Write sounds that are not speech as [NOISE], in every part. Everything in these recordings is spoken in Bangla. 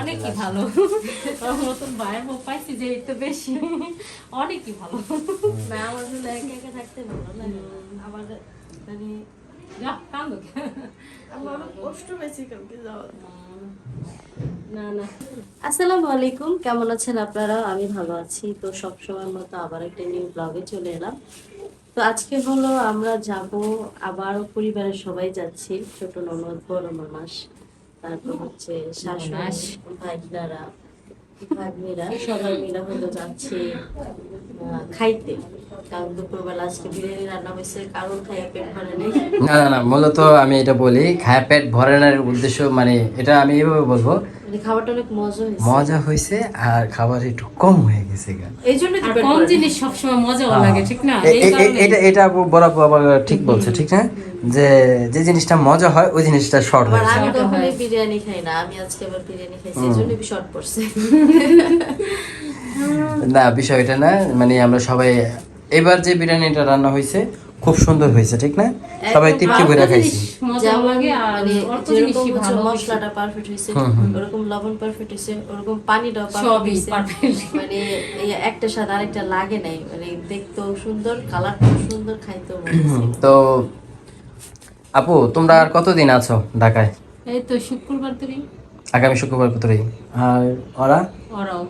অনেকই ভালো। [LAUGHS] মতন ভাইয়ের বউ পাইছি যে একটু বেশি। [LAUGHS] অনেকই ভালো। না আমার জন্য একা একা থাকতে ভালো লাগে আমার মানে যা কান্দো আমার অনেক কষ্ট পেয়েছি কালকে যাওয়ার। না না। আসসালামু আলাইকুম কেমন আছেন আপনারা? আমি ভালো আছি। তো সব সময় মতো আবার একটা নিউ ব্লগে চলে এলাম। তো আজকে হলো আমরা যাব আবার পরিবারের সবাই যাচ্ছি ছোট ননদ বড় মামাস তারপর হচ্ছে শাশুড়ি ভাইনারা ভাগ্নিরা সবাই মিলে হলো যাচ্ছে খাইতে। কারণ দুপুরবেলা আজকে বিরিয়ানি রান্না হয়েছে কারণ খাইয়া পেট ভরে নেই। না না না মূলত আমি এটা বলি খায় পেট ভরানোর উদ্দেশ্য মানে এটা আমি এভাবে বলব খাবারটা অনেক মজা হয়েছে। মজা হয়েছে আর খাবার একটু কম হয়ে গেছে এই জন্য কম জিনিস সবসময় মজাও লাগে ঠিক না? এ- এই এ- এ- কারণে এটা এটা বরাবর আবার ঠিক বলছে ঠিক না? যে যে জিনিসটা মজা হয় ওই জিনিসটা শর্ট হয়ে যায় আমি Short। বিরিয়ানি খাই না আমি আজকে আবার বিরিয়ানি খাইছি শর্ট পড়ছে। [LAUGHS] না বিষয়টা না মানে আমরা সবাই এবার যে বিরিয়ানিটা রান্না হয়েছে খুব সুন্দর হয়েছে ঠিক না? সবাই তৃপ্তি করে খাইছি। মানে যেরকম হচ্ছে মশলাটা পারফেক্ট হয়েছে ওরকম লবণ পারফেক্ট হয়েছে ওরকম পানিটাও পারফেক্ট হয়েছে। perfect। মানে একটা স্বাদ আরেকটা লাগে নাই। মানে দেখতেও সুন্দর কালারটাও সুন্দর খাইতেও তো আপু তোমরা আর কতদিন আছো ঢাকায়? এই তো শুক্রবার তুই আগামী শুক্রবার কতই আর ওরা? ওরাও।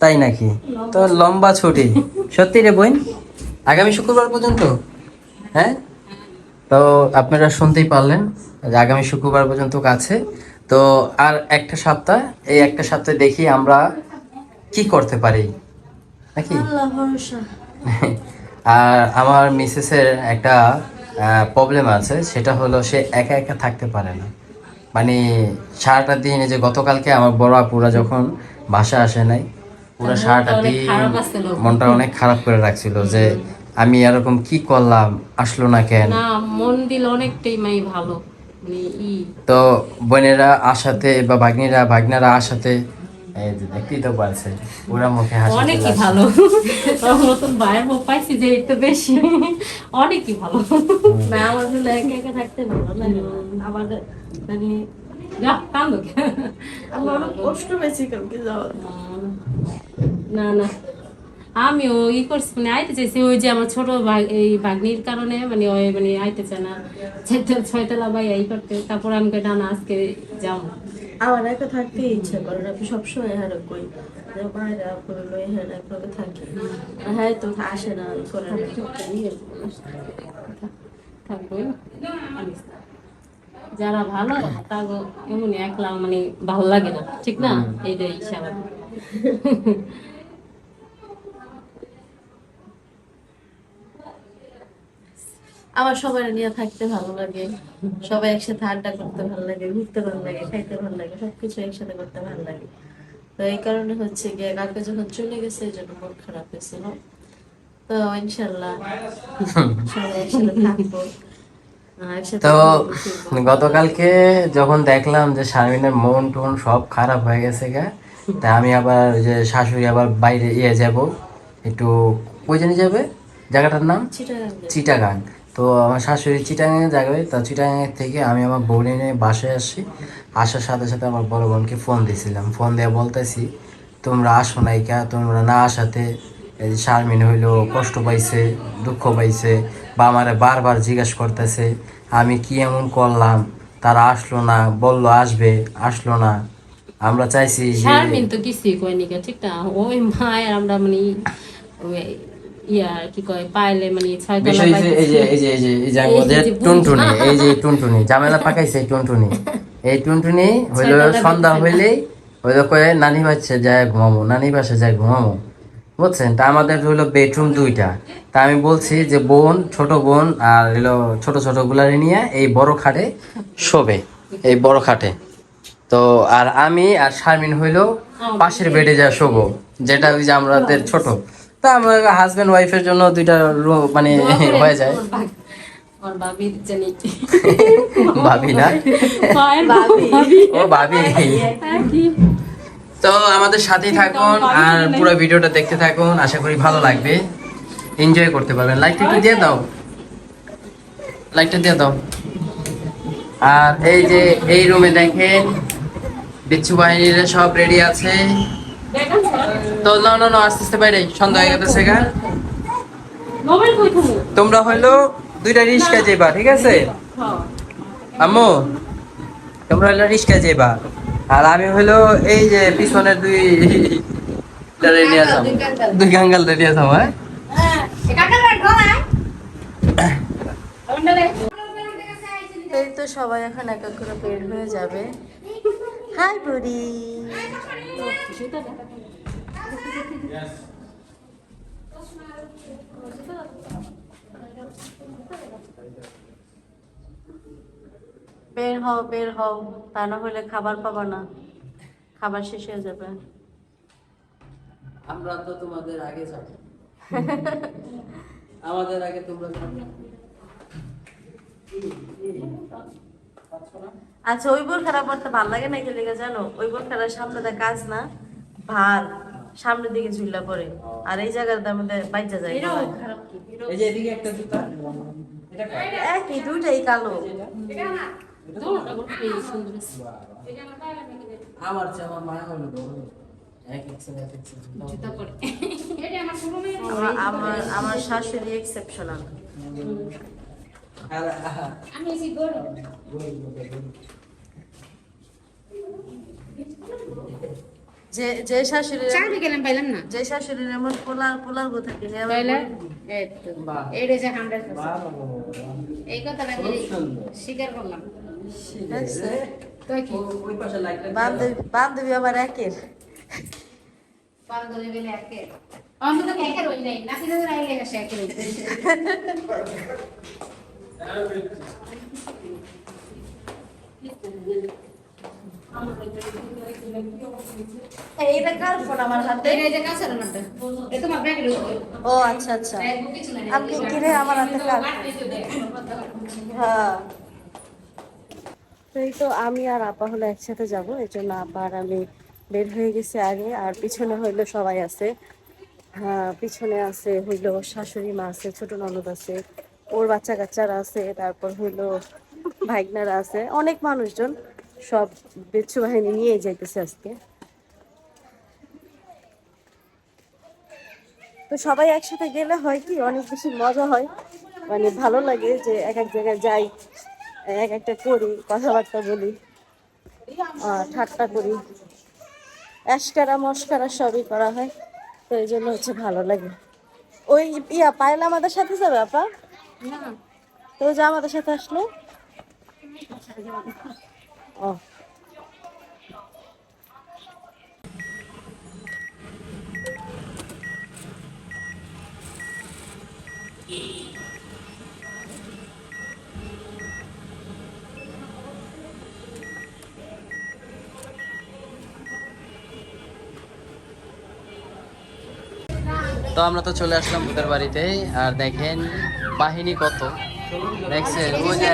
তাই নাকি? তো লম্বা ছুটি। [LAUGHS] সত্যি রে বোন? আগামী শুক্রবার পর্যন্ত? হ্যাঁ? তো আপনারা শুনতেই পারলেন যে আগামী শুক্রবার পর্যন্ত কাছে। তো আর একটা সপ্তাহ এই একটা সপ্তাহে দেখি আমরা কি করতে পারি। নাকি? [LAUGHS] আর আমার মিসেসের একটা প্রবলেম আছে সেটা হলো সে একা একা থাকতে পারে না। মানে সারাটা দিন এই যে গতকালকে আমার বড় আপুরা যখন বাসা আসে নাই পুরো সারাটা দিন মনটা অনেক খারাপ করে রাখছিল যে আমি এরকম কি করলাম? আসলো না কেন? না মন দিল অনেকটাই মাই ভালো। মানে তো বোনেরা আসাতে বা ভাগ্নিরা ভাগ্নারা আসাতে দেখতেই তো পারছে পুরা মুখে হাসি অনেকই ভালো। ওর মতন ভাইয়ের বউ পাইছি যে একটু বেশি। অনেকই ভালো। না আমার জন্য একা একা থাকতে ভালো লাগে আমার মানে যা কান্দো। আমি অনেক কষ্ট পেয়েছি কালকে যাওয়ার। না না। আমিও ই করছি মানে আইতে চাইছি ওই যে আমার ছোট এই ভাগ্নির কারণে মানে ওই মানে আইতে চায় না। ছয়তলা ছয়তলা ভাই এই করতে তারপর আমি কই, না না আজকে যাও আমার একা থাকতে ইচ্ছা করে না আমি সবসময় হ্যাঁ কই বাইরে করল হ্যাঁ একভাবে থাকি। হ্যাঁ তো আসে না করে থাকব যারা ভালো তাগো এমনি একলা মানে ভালো লাগে না ঠিক না? এইটাই স্বাভাবিক আমার সবাই নিয়ে থাকতে ভালো লাগে। সবাই একসাথে আড্ডা করতে ভালো লাগে ঘুরতে ভালো লাগে খাইতে ভালো লাগে সবকিছু একসাথে করতে ভালো লাগে। তো এই কারণে হচ্ছে গিয়ে কাকে যখন চলে গেছে এই জন্য মন খারাপ হয়েছিল। তো ইনশাল্লাহ সবাই একসাথে থাকব। তো গতকালকে যখন দেখলাম যে শারমিনের মন টন সব খারাপ হয়ে গেছে গা তা আমি আবার ওই যে শাশুড়ি আবার বাইরে ইয়ে যাব। একটু কই জানি যাবে? জায়গাটার নাম। চিটাগাং। তো আমার শাশুড়ি চিটাগাঙে যাবে তো চিটাগাঙের থেকে আমি আমার বোন নিয়ে বাসায় আসি। আসার সাথে সাথে আমার বড় বোনকে ফোন দিয়েছিলাম। ফোন দিয়ে বলতেছি তোমরা আসো নাই কা তোমরা না আসাতে এই যে শারমিন হইল কষ্ট পাইছে দুঃখ পাইছে বা আমারে বারবার জিজ্ঞেস করতেছে আমি কি এমন করলাম? তারা আসলো না বলল আসবে আসলো না। আমরা চাইছি শারমিন তো কিছুই কয়নি কে, ঠিক না? ওই মায়ের আমরা মানে ইয়া কি কয় পাইলে মানে ছয়তলা বিষয় যে এই যে এই যে এই যে এই যে আমাদের যে টুনটুনি [LAUGHS] এই যে টুনটুনি ঝামেলা পাকাইছে টুনটুনি। এই টুনটুনি হইল সন্ধ্যা হইলেই হইল কয়ে নানি বাচ্চা যায় ঘুমামো নানি বাসা যায় ঘুমামো। বুঝছেন? তা আমাদের হইল বেডরুম দুইটা। তা আমি বলছি যে বোন ছোট বোন আর হলো ছোট ছোট গুলারে নিয়ে এই বড় খাটে শোবে এই বড় খাটে। তো আর আমি আর শারমিন হইল পাশের বেডে যা শোবো যেটা ওই যে আমাদের ছোট। তা আমার হাজবেন্ড ওয়াইফের জন্য দুইটা রুম মানে হয়ে যায়। [LAUGHS] ভাবি না? ও ভাবি। তো আমাদের সাথেই থাকুন আর পুরো ভিডিওটা দেখতে থাকুন। আশা করি ভালো লাগবে। এনজয় করতে পারবেন। লাইকটা একটু দিয়ে দাও। লাইকটা দিয়ে দাও। আর এই যে এই রুমে দেখেন বিচ্ছু বাহিনীর সব রেডি আছে। তো না না না, আস্তে বাইরে সন্ধ্যা হয়ে গেছে গা। তোমরা হইল দুইটা রিস্কা যাইবা, ঠিক আছে? আম্মু, তোমরা হইল রিস্কা যাইবা। আর আমি হইল এই যে পিছনের দুই নিয়ে যাব। দুই গাঙ্গাল নিয়ে যাব হ্যাঁ? এই তো সবাই এখন এক এক করে বের হয়ে যাবে। হাই বুড়ি বের হও বের হও তা না হলে খাবার পাবা না খাবার শেষ হয়ে যাবে আমরা তো তোমাদের আগে যাব আমাদের আগে তোমরা যাবে। আচ্ছা ওই বোর খারাপ করতে ভালো লাগে না খেলে জানো? ওই বোর খেলার সামনে দেয় কাজ না ভার সামনের দিকে ঝুল্লা পড়ে। আর এই জায়গার মধ্যে বাইচা যায় এই যে এদিকে একটা জুতা? একই দুইটাই কালো। মায়া হলো। আমার আমার আমার শাশুড়ি এক্সেপশনাল আর, আহা, যে যে শাশুড়ি চাকরি গেলাম পাইলাম না। যে শাশুড়ির এমন পোলার পোলার গো থাকে সে আবার এই যে হান্ড্রেড। এই কথাটা। স্বীকার করলাম। দিয়ে বান্ধবী বান্ধবী আবার একের। বান্ধবী বলে একে অন্তত একের ওই নাই দাদা আইলে গেছে একের [LAUGHS] এইটা কার ফোন আমার হাতে? ও আচ্ছা আচ্ছা। আপনি কিরে আমার হাতে কার? হ্যাঁ। তো এই তো আমি আর আপা হলো একসাথে যাব এই জন্য আপা আর আমি বের হয়ে গেছি আগে আর পিছনে হইল সবাই আছে। হ্যাঁ পিছনে আছে হইল শাশুড়ি মা আছে ছোট ননদ আছে। ওর বাচ্চা কাচ্চারা আছে, তারপর হইল ভাইগনারা আছে, অনেক মানুষজন সব বিচ্ছু বাহিনী নিয়ে যাইতেছে আজকে। তো সবাই একসাথে গেলে হয় কি, অনেক বেশি মজা হয়। মানে ভালো লাগে যে এক এক জায়গায় যাই, এক একটা করি, কথাবার্তা বলি ঠাট্টা করি। অ্যাশকারা মস্কারা সবই করা হয়, তো এই জন্য হচ্ছে ভালো লাগে। ওই ইয়া পায়েল আমাদের সাথে যাবে আপা? তো যা আমাদের সাথে আসলো। ও। তো আমরা তো চলে আসলাম ভূতের বাড়িতে, আর দেখেন বাহিনী কত। দেখছেন? ওই যে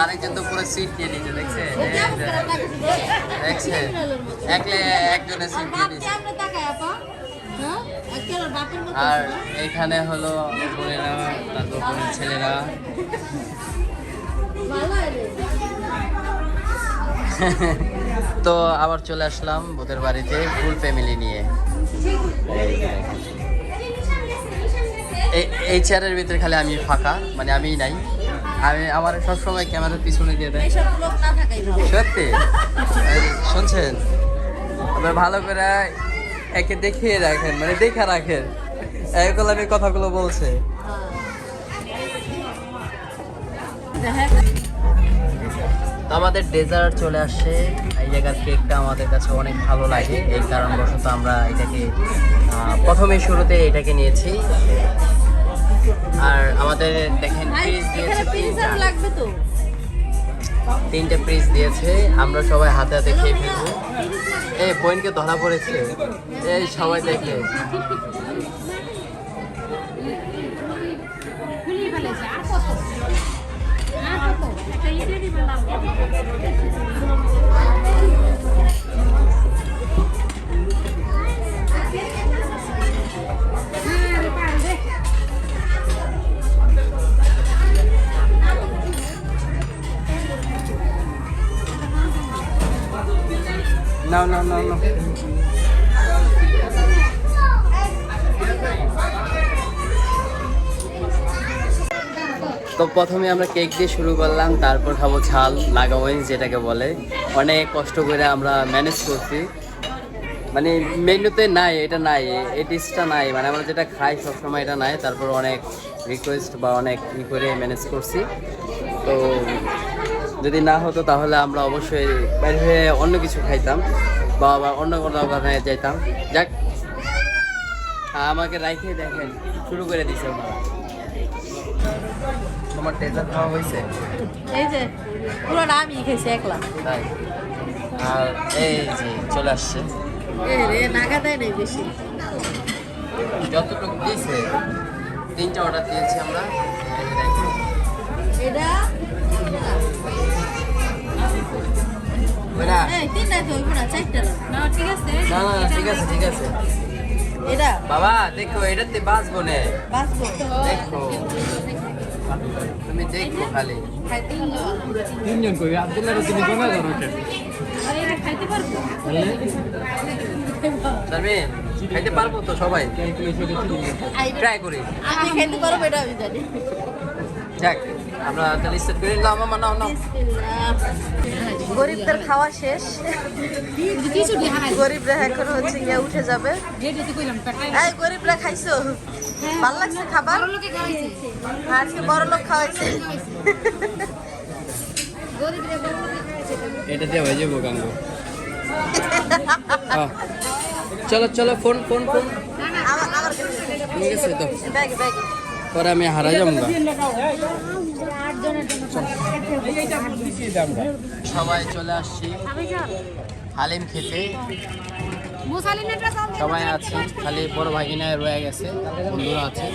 আরেকজন তো পুরো সিট নিয়ে নিচ্ছে দেখছেন? দেখছেন? একলে একজনের সিট নিয়ে নিচ্ছে আর এখানে হলো বোনেরা, তারপর বোনের ছেলেরা। তো আবার চলে আসলাম ভূতের বাড়িতে ফুল ফ্যামিলি নিয়ে। এই- এই চেয়ারের ভিতরে খালি আমি ফাঁকা মানে আমি নাই। আমি আমার সবসময় ক্যামেরার পিছনে দিয়ে দেয়। সত্যি? শুনছেন? আপনার ভালো করে একে দেখিয়ে রাখেন মানে দেখে রাখেন। এগুলো আমি কথাগুলো বলছে। আমাদের ডেজার্ট চলে আসছে। এই জায়গার কেকটা আমাদের কাছে অনেক ভালো লাগে। এই কারণবশত আমরা এটাকে প্রথমে শুরুতে এটাকে নিয়েছি। আর আমাদের দেখেন পিস দিয়েছে তিনটা। লাগবে তো। তিনটে পিস দিয়েছে আমরা সবাই হাতে হাতে খেয়ে ফেলব। এই বোনকে ধরা পড়েছে। এই সবাই দেখে। আর কত? না তো প্রথমে আমরা কেক দিয়ে শুরু করলাম, তারপর খাব ঝাল লাগাওয়েন্স যেটাকে বলে। অনেক কষ্ট করে আমরা ম্যানেজ করছি। মানে মেনুতে নাই, এটা নাই, এই ডিশটা নাই। মানে আমরা যেটা খাই সবসময় এটা নাই, তারপর অনেক রিকোয়েস্ট বা অনেক ই করে ম্যানেজ করছি। তো যদি না হতো তাহলে আমরা অবশ্যই বাইরে হয়ে অন্য কিছু খাইতাম বা আবার অন্য কোনো দোকানে যাইতাম। যাক আমাকে রাইখে দেখেন শুরু করে দিছে ওনারা তোমার ডেজার্ট খাওয়া হয়েছে? এই যে পুরো আমি খেয়েছি একলা। তাই? আর এই যে চলে আসছে। এই রে নাগা দেয় নাই বেশি। যতটুকু দিয়েছে তিনটা অর্ডার দিয়েছি আমরা। এটা? ওইটা তিনটা তো হইব না চারটা না। না ঠিক আছে না না না, ঠিক আছে ঠিক আছে। এটা? বাবা দেখো এটাতে বাঁচবো নে বাঁচবো দেখো। তুমি দেখো খালি। তিনজন কই? আব্দুল্লাহ তুমি করো আর খাইতে পারব। শারমিন খাইতে পারব তো সবাই? ট্রাই করি। আমি খেতে পারব এটা আমি জানি। যাক আমরা তাহলে স্টার্ট করি। নাও মামা নাও নাও। গরিবদের খাওয়া শেষ। কিছু গরিবরা এখন হচ্ছে গিয়ে উঠে যাবে। এই গরিবরা খাইছো? ভালো লাগছে খাবার? আজকে বড় লোক খাওয়াইছে। এটা দিয়ে হয়ে যাব গাঙ্গ। চলো চলো ফোন ফোন ফোন। ঠিক আছে তো। Bag bag. পরে আমি হারা যাব সবাই চলে আসছি। হালিম খেতে। সবাই আছে। খালি বড় ভাগিনা রয়ে গেছে। বন্ধুরা আছে।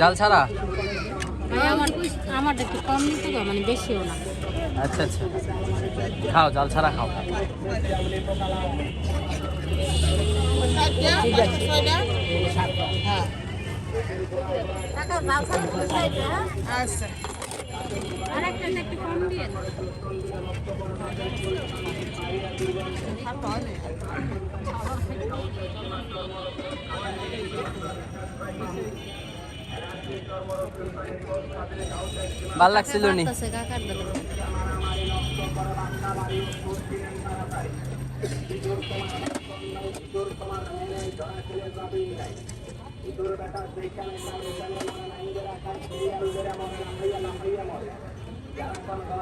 জাল ছাড়া? আমার আমার একটু কম নিতে গো মানে বেশিও না। আচ্ছা আচ্ছা। খাও জাল ছাড়া খাও। হ্যাঁ। আচ্ছা। আর একটু কম দিয়ে ভালো লাগছিল নি? কাকার দাদা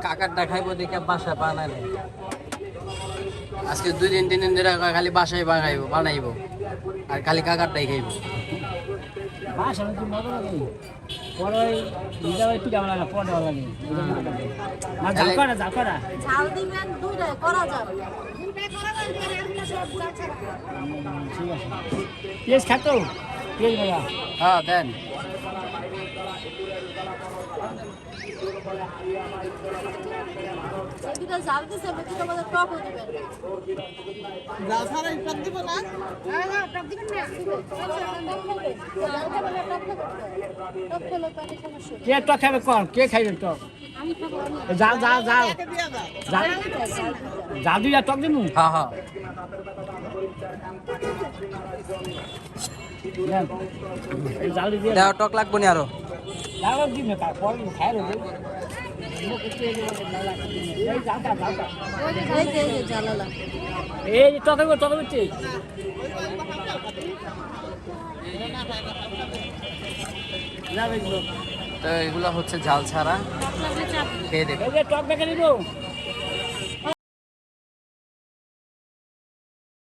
কাকারটা খাইবো দেখে বাসা বানাই আজকে দুই দিন তিন দিন ধরে খালি বাসায় বানাইবো বানাইব। আর খালি কাকারটাই খাইবো কই পরে নিজে ওই পিঠা বানানো পরে লাগে। না যাও করা ঝাল দিবেন করা যাবে। ঠিক আছে। পেঁয়াজ খাতো পেঁয়াজ ভাইয়া হ্যাঁ দেন। এই দুটা ঝাল দিছে দুটো মধ্যে টকও দিবেন কে টক খাবে কর কে খাইবে টক যাও যাও যাও যাও যাও দুইটা টক দিমু? হ্যাঁ হ্যাঁ। জাল টক লাগবো নি আরও। দিন না যাও যাও এই যে এই যে ঝালালা এই তো এগুলো হচ্ছে ঝাল ছাড়া। খেয়ে দেবে টক দেখে নিব